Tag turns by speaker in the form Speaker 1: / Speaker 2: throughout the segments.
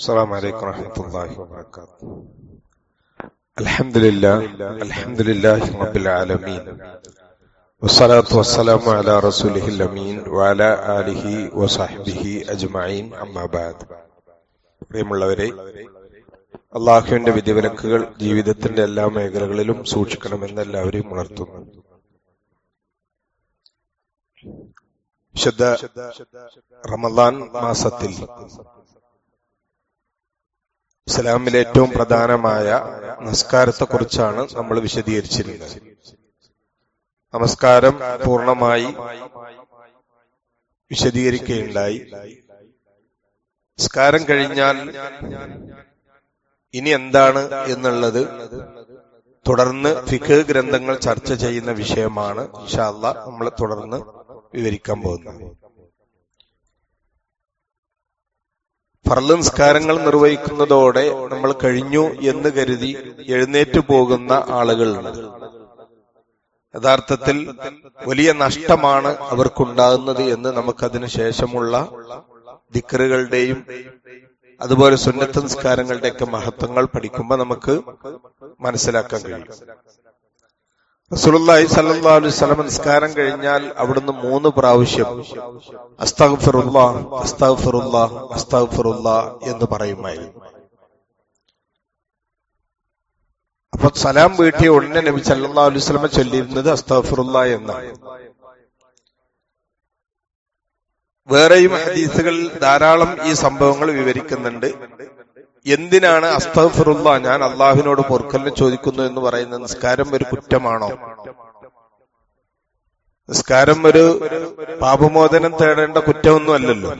Speaker 1: السلام عليكم ورحمة الله وبركاته الحمد لله الحمد لله رب العالمين والصلاة والسلام على رسوله الأمين وعلى آله وصحبه أجمعين أما بعد പ്രിയമുള്ളവരെ അള്ളാഹുവിന്റെ വിധിവിലക്കുകൾ ജീവിതത്തിന്റെ എല്ലാ മേഖലകളിലും സൂക്ഷിക്കണമെന്ന് എല്ലാവരെയും ഉണർത്തുന്നു വിശുദ്ധ റമദാൻ മാസത്തിൽ ഇസ്ലാമിലെ ഏറ്റവും പ്രധാനമായ നമസ്കാരത്തെക്കുറിച്ചാണ് നമ്മൾ വിശദീകരിച്ചിരുന്നത്. നമസ്കാരം പൂർണമായി വിശദീകരിക്കുകയുണ്ടായി. നമസ്കാരം കഴിഞ്ഞാൽ ഇനി എന്താണ് എന്നുള്ളത് തുടർന്ന് ഫിഖ് ഗ്രന്ഥങ്ങൾ ചർച്ച ചെയ്യുന്ന വിഷയമാണ് ഇൻഷാല്ല നമ്മൾ തുടർന്ന് വിവരിക്കാൻ പോകുന്നത്. ഫർൾ നിർവഹിക്കുന്നതോടെ നമ്മൾ കഴിഞ്ഞു എന്ന് കരുതി എഴുന്നേറ്റ് പോകുന്ന ആളുകളുണ്ട് യഥാർത്ഥത്തിൽ വലിയ നഷ്ടമാണ് അവർക്കുണ്ടാകുന്നത് എന്ന് നമുക്കതിനു ശേഷമുള്ള ദിക്കറുകളുടെയും അതുപോലെ സുന്നത്ത് നിസ്കാരങ്ങളുടെയൊക്കെ മഹത്വങ്ങൾ പഠിക്കുമ്പോൾ നമുക്ക് മനസ്സിലാക്കാൻ കഴിയും. റസൂലുള്ളാഹി സല്ലല്ലാഹു അലൈഹി വസല്ലം നിസ്കാരം കഴിഞ്ഞാൽ അവിടുന്ന് മൂന്ന് പ്രാവശ്യം അസ്തഗ്ഫിറുല്ലാഹ് അസ്തഗ്ഫിറുല്ലാഹ് അസ്തഗ്ഫിറുല്ലാഹ് എന്ന് പറയുമായിരുന്നു. അപ്പൊ സലാം വീട്ടിയ ഉടനെ നബി സല്ലല്ലാഹു അലൈഹി വസല്ലം ചൊല്ലിയിരുന്നത് അസ്തഗ്ഫിറുല്ലാ എന്നാണ്. വേറെയും ഹദീസുകൾ ധാരാളം ഈ സംഭവങ്ങൾ വിവരിക്കുന്നുണ്ട്. എന്തിനാണ് അസ്തഫറുള്ള ഞാൻ അള്ളാഹുവിനോട് പൊറുക്കലിന് ചോദിക്കുന്നു എന്ന് പറയുന്ന നിസ്കാരം ഒരു കുറ്റമാണോ? നിസ്കാരം ഒരു പാപമോചനം തേടേണ്ട കുറ്റമൊന്നും അല്ലല്ലോ.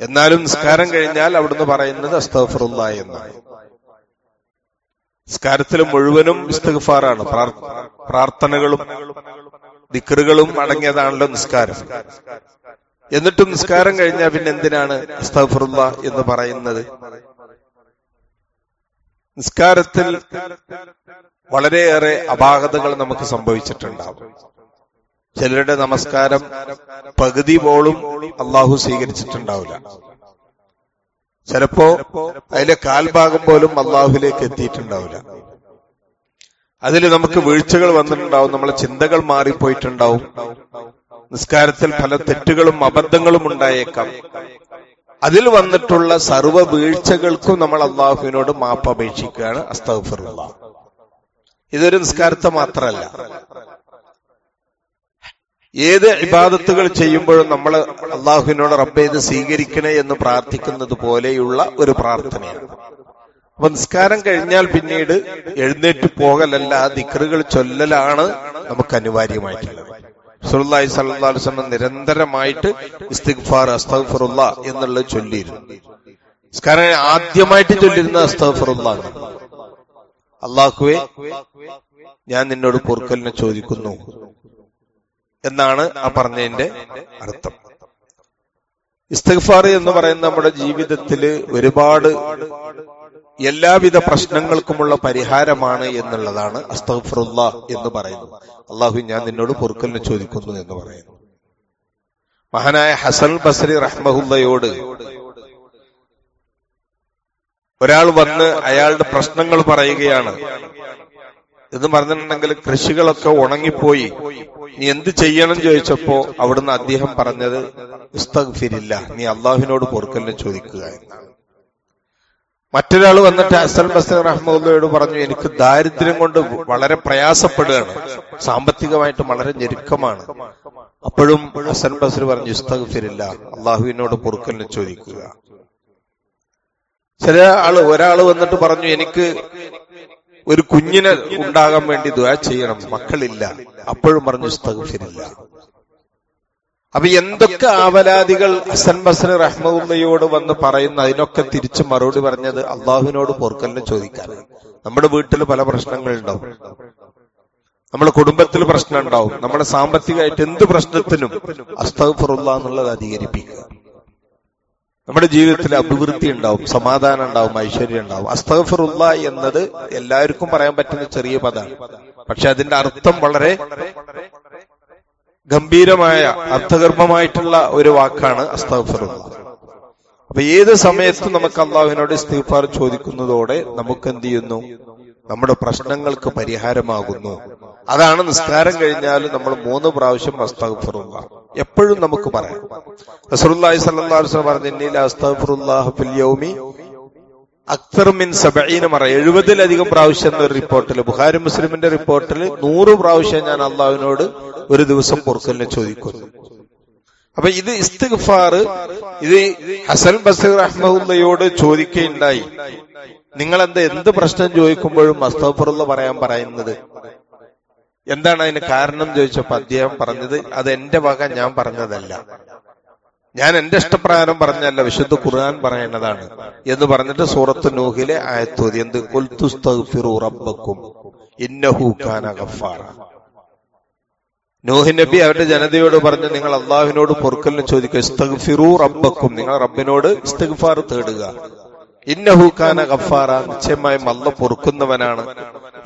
Speaker 1: എന്നാലും നിസ്കാരം കഴിഞ്ഞാൽ അവിടുന്ന് പറയുന്നത് അസ്തഫറുള്ള എന്നാണ്. നിസ്കാരത്തിൽ മുഴുവനും ഇസ്തഗ്ഫാറാണ്. പ്രാർത്ഥനകളും ദിക്കറുകളും അടങ്ങിയതാണല്ലോ നിസ്കാരം. എന്നിട്ടും നിസ്കാരം കഴിഞ്ഞാൽ പിന്നെ എന്തിനാണ് അസ്തഫറുള്ള എന്ന് പറയുന്നത്? നിസ്കാരത്തിൽ വളരെയേറെ അപാകതകൾ നമുക്ക് സംഭവിച്ചിട്ടുണ്ടാവും. ചിലരുടെ നമസ്കാരം പകുതി പോളും അള്ളാഹു സ്വീകരിച്ചിട്ടുണ്ടാവില്ല. ചിലപ്പോ അതിലെ കാൽഭാഗം പോലും അള്ളാഹുലേക്ക് എത്തിയിട്ടുണ്ടാവില്ല. അതിൽ നമുക്ക് വീഴ്ചകൾ വന്നിട്ടുണ്ടാവും നമ്മളെ ചിന്തകൾ മാറിപ്പോയിട്ടുണ്ടാവും. നിസ്കാരത്തിൽ പല തെറ്റുകളും അബദ്ധങ്ങളും ഉണ്ടായേക്കാം. അതിൽ വന്നിട്ടുള്ള സർവ വീഴ്ചകൾക്കും നമ്മൾ അള്ളാഹുവിനോട് മാപ്പ് അപേക്ഷിക്കുകയാണ്. അസ്തഫിറുള്ള ഇതൊരു നിസ്കാരത്തെ മാത്രമല്ല. ഏത് ഇബാദത്തുകൾ ചെയ്യുമ്പോഴും നമ്മൾ അള്ളാഹുവിനോട് റബ്ബെ ഇത് സ്വീകരിക്കണേ എന്ന് പ്രാർത്ഥിക്കുന്നത് പോലെയുള്ള ഒരു പ്രാർത്ഥനയാണ്. അപ്പൊ നിസ്കാരം കഴിഞ്ഞാൽ പിന്നീട് എഴുന്നേറ്റ് പോകലല്ല ദിക്റുകൾ ചൊല്ലലാണ് നമുക്ക് അനിവാര്യമായിട്ടുള്ളത്. സുല്ലായി സല്ലാസ്ലം നിരന്തരമായിട്ട് ഇസ്തിഗ്ഫാർ അസ്തഫറുല്ല എന്നുള്ളത് ചൊല്ലിയിരുന്നു. കാരണം ആദ്യമായിട്ട് ചൊല്ലിരുന്ന അസ്തഫറുല്ല അള്ളാഹുവെ ഞാൻ നിന്നോട് പൊറുക്കലിനെ ചോദിക്കുന്നു എന്നാണ് ആ പറഞ്ഞതിന്റെ അർത്ഥം. ഇസ്തിഗ്ഫാർ എന്ന് പറയുന്ന നമ്മുടെ ജീവിതത്തിൽ ഒരുപാട് എല്ലാവിധ പ്രശ്നങ്ങൾക്കുമുള്ള പരിഹാരമാണ് എന്നുള്ളതാണ് അസ്തഫറുല്ല എന്ന് പറയുന്നത്. അള്ളാഹു ഞാൻ നിന്നോട് പൊറുക്കലിന് ചോദിക്കുന്നു എന്ന് പറയുന്നു. മഹാനായ ഹസൻ ബസ്രി റഹ്മഹുല്ലയോട് ഒരാൾ വന്ന് അയാളുടെ പ്രശ്നങ്ങൾ പറയുകയാണ്. എന്ന് പറഞ്ഞിട്ടുണ്ടെങ്കിൽ കൃഷികളൊക്കെ ഉണങ്ങിപ്പോയി. നീ എന്ത് ചെയ്യണം ചോദിച്ചപ്പോ അവിടുന്ന് അദ്ദേഹം പറഞ്ഞത് ഇസ്തഗ്ഫിരില്ല നീ അള്ളാഹുവിനോട് പൊറുക്കലിനെ ചോദിക്കുക എന്നാണ്. മറ്റൊരാൾ വന്നിട്ട് അസൽ ബസർ റഹ്മുല്ലയോട് പറഞ്ഞു എനിക്ക് ദാരിദ്ര്യം കൊണ്ട് വളരെ പ്രയാസപ്പെടുകയാണ്. സാമ്പത്തികമായിട്ട് വളരെ ഞെരുക്കമാണ്. അപ്പോഴും അസൽ ബസർ പറഞ്ഞു ഇസ്തഗ്ഫിരില്ല അള്ളാഹുവിനോട് പൊറുക്കലിനെ ചോദിക്കുക. ചില ആൾ ഒരാൾ വന്നിട്ട് പറഞ്ഞു എനിക്ക് ഒരു കുഞ്ഞിനെ ഉണ്ടാകാൻ വേണ്ടി ദ്വാ ചെയ്യണം മക്കളില്ല. അപ്പോഴും പറഞ്ഞു ഇസ്തഗ്ഫിരില്ല. അപ്പൊ എന്തൊക്കെ ആവലാദികൾ ഹസൻ ബസർ റഹ്മയോട് വന്ന് പറയുന്ന? അതിനൊക്കെ തിരിച്ചു മറുപടി പറഞ്ഞത് അള്ളാഹുവിനോട് പൊറുക്കലിനെ ചോദിക്കാൻ. നമ്മുടെ വീട്ടിൽ പല പ്രശ്നങ്ങളുണ്ടാവും. നമ്മുടെ കുടുംബത്തിൽ പ്രശ്നം ഉണ്ടാവും നമ്മുടെ സാമ്പത്തികമായിട്ട് എന്ത് പ്രശ്നത്തിനും അസ്തഫറുള്ള എന്നുള്ളത് അധികരിപ്പിക്കുക. നമ്മുടെ ജീവിതത്തിൽ അഭിവൃദ്ധി ഉണ്ടാവും സമാധാനം ഉണ്ടാവും ഐശ്വര്യം ഉണ്ടാവും. അസ്തഫറുള്ള എന്നത് എല്ലാവർക്കും പറയാൻ പറ്റുന്ന ചെറിയ പദമാണ് പക്ഷെ അതിന്റെ അർത്ഥം വളരെ ഗംഭീരമായ അർത്ഥഗർഭമായിട്ടുള്ള ഒരു വാക്കാണ് അസ്തഫറുള്ള അപ്പൊ ഏത് സമയത്തും നമുക്ക് അള്ളാഹുവിനോട് ഇസ്തീഫാർ ചോദിക്കുന്നതോടെ നമുക്ക് എന്ത് ചെയ്യുന്നു നമ്മുടെ പ്രശ്നങ്ങൾക്ക് പരിഹാരമാകുന്നു. അതാണ് നിസ്കാരം കഴിഞ്ഞാൽ നമ്മൾ മൂന്ന് പ്രാവശ്യം അസ്തഫറുള്ള എപ്പോഴും നമുക്ക് പറയാം. സ്വല്ലല്ലാഹു അലൈഹി വസല്ലം പറഞ്ഞു അക്തർ മിൻ സബഈന മറ എഴുപതിലധികം പ്രാവശ്യം എന്നൊരു റിപ്പോർട്ടിൽ ബുഹാരി മുസ്ലിമിന്റെ റിപ്പോർട്ടിൽ നൂറ് പ്രാവശ്യം ഞാൻ അള്ളാഹുവിനോട് ഒരു ദിവസം പൊറുക്കലിനെ ചോദിക്കുന്നു. അപ്പൊ ഇത് ഇസ്തിഗ്ഫാർ ഇത് ഹസൻ ബസീർ അഹമ്മദയോട് ചോദിക്കുകയുണ്ടായി. നിങ്ങൾ എന്താ എന്ത് പ്രശ്നം ചോദിക്കുമ്പോഴും അസ്തഫറുള്ള പറയാൻ പറയുന്നത്? എന്താണ് അതിന് കാരണം ചോദിച്ചപ്പോ അദ്ദേഹം പറഞ്ഞത് അത് എന്റെ വക ഞാൻ പറഞ്ഞതല്ല. ഞാൻ എന്റെ ഇഷ്ടപ്രകാരം പറഞ്ഞല്ല വിശുദ്ധ ഖുർആൻ പറയുന്നതാണ്. എന്ന് പറഞ്ഞിട്ട് സൂറത്ത് നൂഹിലെ ആയത്തോതി എന്ത്? കുൽത്തുസ്തഗ്ഫിറു റബ്ബക്കും. ഇന്നഹു ഖാന ഗഫാറ. നൂഹ് നബി അവരുടെ ജനതയോട് പറഞ്ഞ് നിങ്ങൾ അള്ളാഹുവിനോട് പൊറുക്കലിന് ചോദിക്കുക ഇസ്തഗ്ഫിറു റബ്ബക്കും. നിങ്ങൾ റബ്ബിനോട് ഇസ്തഗ്ഫാർ തേടുക. ഇന്നഹു കാന ഗഫാറ നിശ്ചയമായും അല്ല പൊറുക്കുന്നവനാണ്.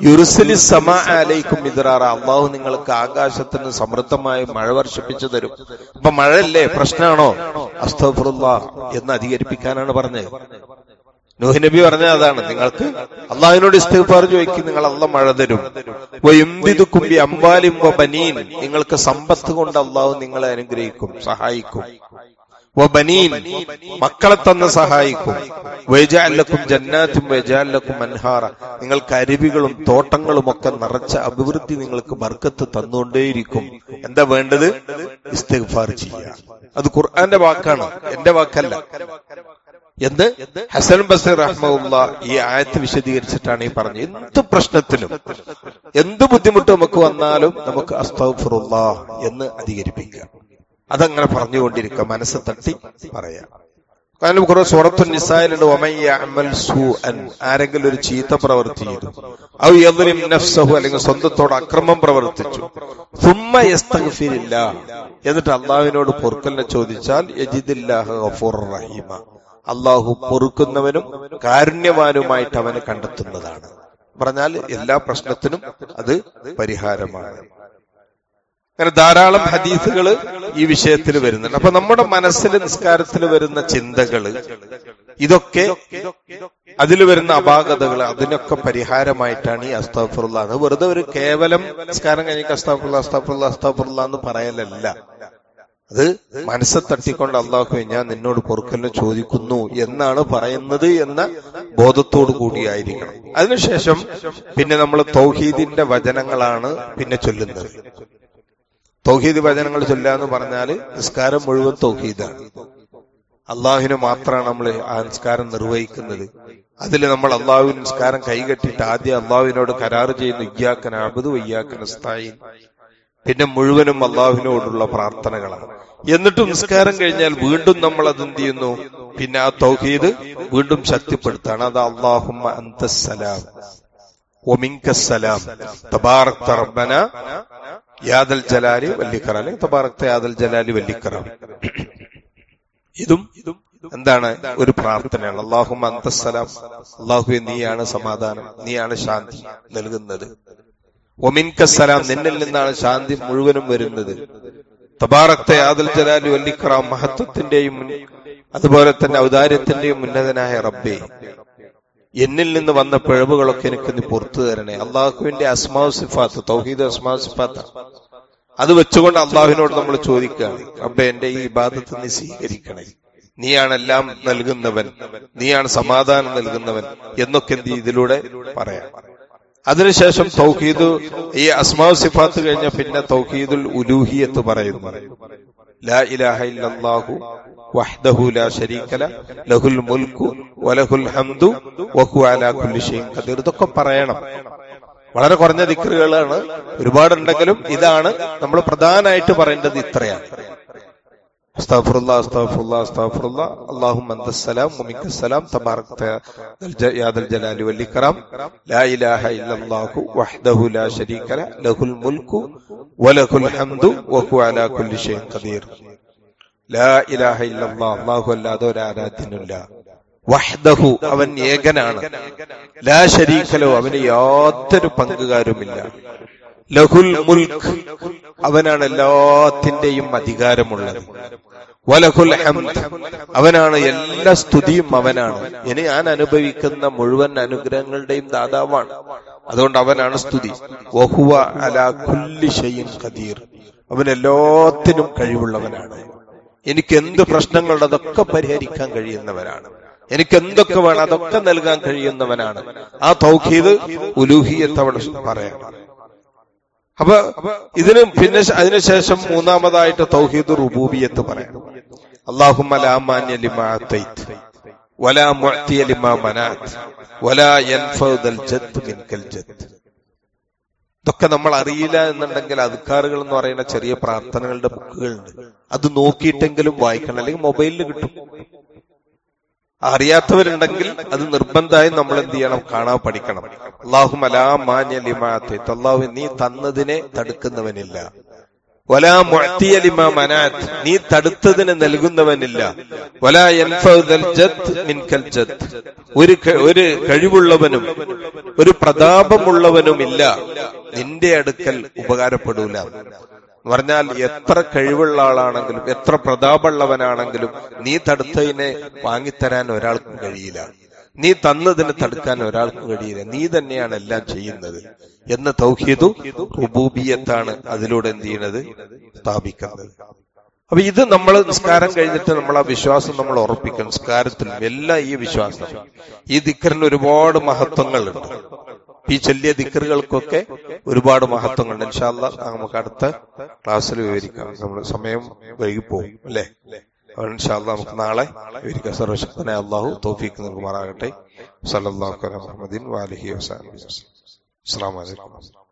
Speaker 1: യുറുസലി സമാ അലൈക്കും ഇതറാറ അള്ളാഹു നിങ്ങൾക്ക് ആകാശത്തിന് സമൃദ്ധമായി മഴ വർഷിപ്പിച്ചു തരും. അപ്പൊ മഴയല്ലേ പ്രശ്നമാണോ അസ്തഫറുല്ല എന്ന് അധികരിപ്പിക്കാനാണ് പറഞ്ഞത്. നൂഹ് നബി പറഞ്ഞ അതാണ് നിങ്ങൾക്ക് അള്ളാഹിനോട് ഇസ്തിഗ്ഫാർ ചോദിക്കും നിങ്ങൾ അള്ള മഴ തരും. കുമ്പി അമ്പാലിം ബനീൻ നിങ്ങൾക്ക് സമ്പത്ത് കൊണ്ട് അള്ളാഹു നിങ്ങളെ അനുഗ്രഹിക്കും സഹായിക്കും. വബനീൻ മക്കളെ തന്ന് സഹായിക്കും. വൈജാലക്കും ജന്നാത്തും വൈജാലക്കും അൻഹാറ. നിങ്ങൾക്ക് അരുവികളും തോട്ടങ്ങളും ഒക്കെ നിറച്ച അഭിവൃദ്ധി നിങ്ങൾക്ക് ബർക്കത്ത് തന്നുകൊണ്ടേയിരിക്കും. എന്താ വേണ്ടത്? ഇസ്തിഗ്ഫാർ ചെയ്യുക അത് ഖുർആന്റെ വാക്കാണ്. എന്റെ വാക്കല്ല. എന്ത്? ഹസൻ ബസീർ റഹ്മുള്ള ഈ ആയത്ത് വിശദീകരിച്ചിട്ടാണ് ഈ പറഞ്ഞത്. എന്ത് പ്രശ്നത്തിലും എന്ത് ബുദ്ധിമുട്ട് നമുക്ക് വന്നാലും നമുക്ക് അസ്തഫുറുള്ള എന്ന് അധികരിപ്പിക്കാം. അതങ്ങനെ പറഞ്ഞുകൊണ്ടിരിക്കുക. മനസ്സ് തട്ടി പറയാം. ആരെങ്കിലും ഒരു ചീത്ത പ്രവർത്തി ചെയ്തു. ഔ നഫ്സഹു അല്ലെങ്കിൽ സ്വന്തത്തോട് അക്രമം പ്രവർത്തിച്ചു. സുമ്മ എന്നിട്ട് അള്ളാഹുവിനോട് പൊറുക്കലിനെ ചോദിച്ചാൽ റഹീമ. അള്ളാഹു പൊറുക്കുന്നവനും കാരുണ്യവാനുമായിട്ട് അവനെ കണ്ടെത്തുന്നതാണ്. പറഞ്ഞാൽ എല്ലാ പ്രശ്നത്തിനും അത് പരിഹാരമാണ്. അങ്ങനെ ധാരാളം ഹദീസുകൾ ഈ വിഷയത്തിൽ വരുന്നുണ്ട്. അപ്പൊ നമ്മുടെ മനസ്സിൽ നിസ്കാരത്തിൽ വരുന്ന ചിന്തകൾ ഇതൊക്കെ അതിൽ വരുന്ന അപാകതകൾ അതിനൊക്കെ പരിഹാരമായിട്ടാണ് ഈ അസ്താഫുള്ള അത് വെറുതെ ഒരു കേവലം നിസ്കാരം കഴിഞ്ഞ അസ്താഫുള്ള അസ്താഫുള്ള അസ്താഫുള്ള എന്ന് പറയലല്ല. അത് മനസ്സ് തട്ടിക്കൊണ്ട് അള്ളാഹു ഞാൻ നിന്നോട് പൊറുക്കലിനെ ചോദിക്കുന്നു എന്നാണ് പറയുന്നത് എന്ന ബോധത്തോടു കൂടിയായിരിക്കണം. അതിനുശേഷം പിന്നെ നമ്മൾ തൗഹീദിന്റെ വചനങ്ങളാണ് പിന്നെ ചൊല്ലുന്നത്. തൗഹീദ് വചനങ്ങൾ ചൊല്ലുക എന്ന് പറഞ്ഞാൽ നിസ്കാരം മുഴുവൻ തൗഹീദാണ്. അള്ളാഹുവിന് മാത്രമാണ് നമ്മൾ ആ നിസ്കാരം നിർവഹിക്കുന്നത്. അതിൽ നമ്മൾ അള്ളാഹു നിസ്കാരം കൈകെട്ടിട്ട് ആദ്യം അള്ളാഹുവിനോട് കരാറ് ചെയ്യുന്നു ഇയ്യാക്കൻ അബുദ് വയ്യാക്കൻ സ്ഥായി പിന്നെ മുഴുവനും അള്ളാഹുവിനോടുള്ള പ്രാർത്ഥനകളാണ്. എന്നിട്ട് നിസ്കാരം കഴിഞ്ഞാൽ വീണ്ടും നമ്മൾ അത് എന്ത് ചെയ്യുന്നു? പിന്നെ ആ തൗഹീദ് വീണ്ടും ശക്തിപ്പെടുത്താണ്. അത് അള്ളാഹുമ്മ അന്തസ്സലാം ഒമിങ്കസ്സലാം തബാറക് റബ്ബന യാദൽ ജലാലി വല്ലിക്കറ അല്ലെങ്കിൽ തബാറക്ത യാദൽ ജലാലി വല്ലിക്കറ. ഇതും എന്താണ്? ഒരു പ്രാർത്ഥനയാണ്. അള്ളാഹു അന്തസ്സലാം അള്ളാഹു നീയാണ് സമാധാനം. നീയാണ് ശാന്തി നൽകുന്നത്. ഒമിൻകസ്സലാം നിന്നിൽ നിന്നാണ് ശാന്തി മുഴുവനും വരുന്നത്. തബാറക്ത യാദൽ ജലാലി വല്ലിക്കറ മഹത്വത്തിന്റെയും അതുപോലെ തന്നെ ഔദാര്യത്തിന്റെയും ഉന്നതനായ റബ്ബെ. എന്നിൽ നിന്ന് വന്ന പിഴവുകളൊക്കെ എനിക്ക് നീ പുറത്തു തരണേ. അള്ളാഹുവിന്റെ അസ്മാവ് സിഫാത്ത് തൗഹീദ് അസ്മാവ് സിഫാത്ത്. അത് വെച്ചുകൊണ്ട് അള്ളാഹുവിനോട് നമ്മൾ ചോദിക്കുകയാണ് അബ്ബ എന്റെ ഈ ഇബാദത്ത് നീ സ്വീകരിക്കണേ. നീയാണ് എല്ലാം നൽകുന്നവൻ. നീയാണ് സമാധാനം നൽകുന്നവൻ. എന്നൊക്കെ എന്ത് ഇതിലൂടെ പറയാം. അതിനുശേഷം തൗഹീദ് ഈ അസ്മാവ് സിഫാത്ത് കഴിഞ്ഞ പിന്നെ തൗഹീദുൽ ഉലൂഹിയത്ത് പറയുന്നു. ഇതൊക്കെ പറയണം. വളരെ കുറഞ്ഞ ദിക്റുകളാണ്. ഒരുപാടുണ്ടെങ്കിലും ഇതാണ് നമ്മൾ പ്രധാനമായിട്ട് പറയേണ്ടത് ഇത്രയാണ്. അവൻ ഏകനാണ്. ലാ ശരീക്കലോ അവന് യാതൊരു പങ്കുകാരുമില്ല. ലഹുൽ മുൽക്ക് അവനാണ് എല്ലാത്തിന്റെയും അധികാരമുള്ളത്. വലഹുൽ ഹംദ് അവനാണ് എല്ലാ സ്തുതിയും അവനാണ്. ഇനി ഞാൻ അനുഭവിക്കുന്ന മുഴുവൻ അനുഗ്രഹങ്ങളുടെയും ദാതാവാണ്. അതുകൊണ്ട് അവനാണ് സ്തുതി. വഹുവ അലാ കുല്ലി ഷൈഇൻ ഖദീർ. അവൻ എല്ലാത്തിനും കഴിവുള്ളവനാണ്. എനിക്ക് എന്ത് പ്രശ്നങ്ങളുണ്ട് അതൊക്കെ പരിഹരിക്കാൻ കഴിയുന്നവനാണ്. എനിക്ക് എന്തൊക്കെ വേണം അതൊക്കെ നൽകാൻ കഴിയുന്നവനാണ്. ആ തൗഹീദ് ഉലൂഹിയത്ത് അവിടെ പറയണം അപ്പൊ ഇതിന് പിന്നെ അതിനുശേഷം മൂന്നാമതായിട്ട് തൗഹീദ് റുബൂബിയത്ത് ജദ്ദ് ഇതൊക്കെ നമ്മൾ അറിയില്ല എന്നുണ്ടെങ്കിൽ അധികാറുകൾ എന്ന് പറയുന്ന ചെറിയ പ്രാർത്ഥനകളുടെ ബുക്കുകളുണ്ട്. അത് നോക്കിയിട്ടെങ്കിലും വായിക്കണം. അല്ലെങ്കിൽ മൊബൈലിൽ കിട്ടും. അറിയാത്തവരുണ്ടെങ്കിൽ അത് നിർബന്ധമായി നമ്മൾ എന്ത് ചെയ്യണം? കാണാൻ പഠിക്കണം. അള്ളാഹു അലാ മാന്യ ലിമാത്തെ അള്ളാഹു നീ തന്നതിനെ തടുക്കുന്നവനില്ല. വലാ മുഅ്തിയ ലിമാ മനാത്ത് നീ തടുത്തതിന് നൽകുന്നവനില്ല. വലാ ജദ് ഒരു ഒരു കഴിവുള്ളവനും ഒരു പ്രതാപമുള്ളവനുമില്ല. നിന്റെ അടുക്കൽ ഉപകാരപ്പെടൂല. എന്ന് പറഞ്ഞാൽ എത്ര കഴിവുള്ള ആളാണെങ്കിലും എത്ര പ്രതാപമുള്ളവനാണെങ്കിലും നീ തടുത്തതിനെ വാങ്ങിത്തരാൻ ഒരാൾക്കും കഴിയില്ല. നീ തന്നതിന് തടുക്കാൻ ഒരാൾക്കും കഴിയില്ല. നീ തന്നെയാണ് എല്ലാം ചെയ്യുന്നത്. എന്ന് തൗഹീദു റുബൂബിയത്താണ് അതിലൂടെ എന്ത് ചെയ്യുന്നത് സ്ഥാപിക്കുന്നത്. അപ്പൊ ഇത് നമ്മൾ നിസ്കാരം കഴിഞ്ഞിട്ട് നമ്മൾ ആ വിശ്വാസം നമ്മൾ ഉറപ്പിക്കണം. നിസ്കാരത്തിലും എല്ലാം ഈ വിശ്വാസം. ഈ ദിക്കറിന് ഒരുപാട് മഹത്വങ്ങളുണ്ട്. ഈ ചെല്ലിയ ദിക്കറുകൾക്കൊക്കെ ഒരുപാട് മഹത്വങ്ങളുണ്ട്. ഇൻഷാല്ല നമുക്ക് അടുത്ത ക്ലാസ്സിൽ വിവരിക്കാം. നമ്മൾ സമയം വൈകിപ്പോവും അല്ലേ? ഇൻഷാല്ല നമുക്ക് നാളെ വിവരിക്കാം. സർവശക്തനെ അള്ളാഹു തോഫീക്ക് നൽകുമാറാകട്ടെ. സല്ലല്ലാഹു അലൈഹി മുഹമ്മദിൻ വാലിഹി അസ്സലാമു അലൈക്കും.